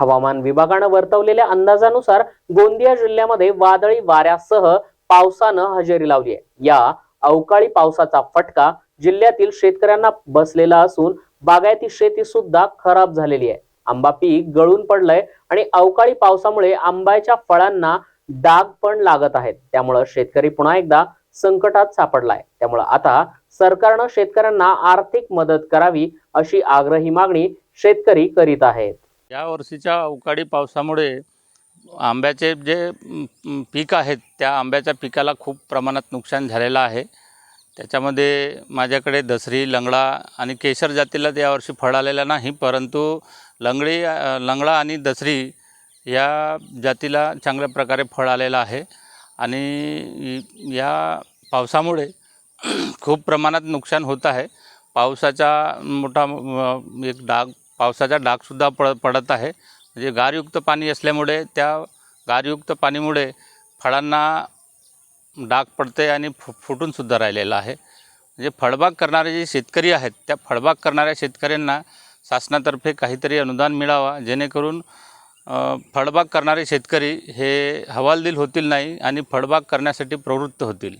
हवामान विभागानं वर्तवलेल्या अंदाजानुसार गोंदिया जिल्ह्यामध्ये वादळी वाऱ्यासह पावसानं हजेरी लावली आहे. या अवकाळी पावसाचा फटका जिल्ह्यातील शेतकऱ्यांना बसलेला असून बागायती शेती सुद्धा खराब झालेली आहे. आंबा पीक गळून पडलंय आणि अवकाळी पावसामुळे आंब्याच्या फळांना डाग पण लागत आहेत. त्यामुळं शेतकरी पुन्हा एकदा संकटात सापडलाय. त्यामुळं आता सरकारनं शेतकऱ्यांना आर्थिक मदत करावी अशी आग्रही मागणी शेतकरी करीत आहेत. या वर्षीच्या अवकाळी पावसामुळे आंब्याचे जे पीक आहेत त्या आंब्याच्या पिकाला खूप प्रमाणात नुकसान झालेलं आहे. त्याच्यामध्ये माझ्याकडे दसरी लंगडा आणि केशर जातीला यावर्षी फळ आलेलं नाही परंतु लंगडी लंगडा आणि दसरी या जातीला चांगल्या प्रकारे फळ आलेलं आहे. आणि या पावसामुळे खूप प्रमाणात नुकसान होत आहे. पावसाचा मोठा एक डाग पावसाचा डागसुद्धा पड पडत आहे. म्हणजे गारयुक्त पाणी असल्यामुळे त्या गारयुक्त पाणीमुळे फळांना डाग पडते आणि फु फुटूनसुद्धा राहिलेला आहे. म्हणजे फळबाग करणारे जे शेतकरी आहेत त्या फळबाग करणाऱ्या शेतकऱ्यांना शासनातर्फे काहीतरी अनुदान मिळावा जेणेकरून फळबाग करणारे शेतकरी हे हवालदिल होतील नाही आणि फळबाग करण्यासाठी प्रवृत्त होतील.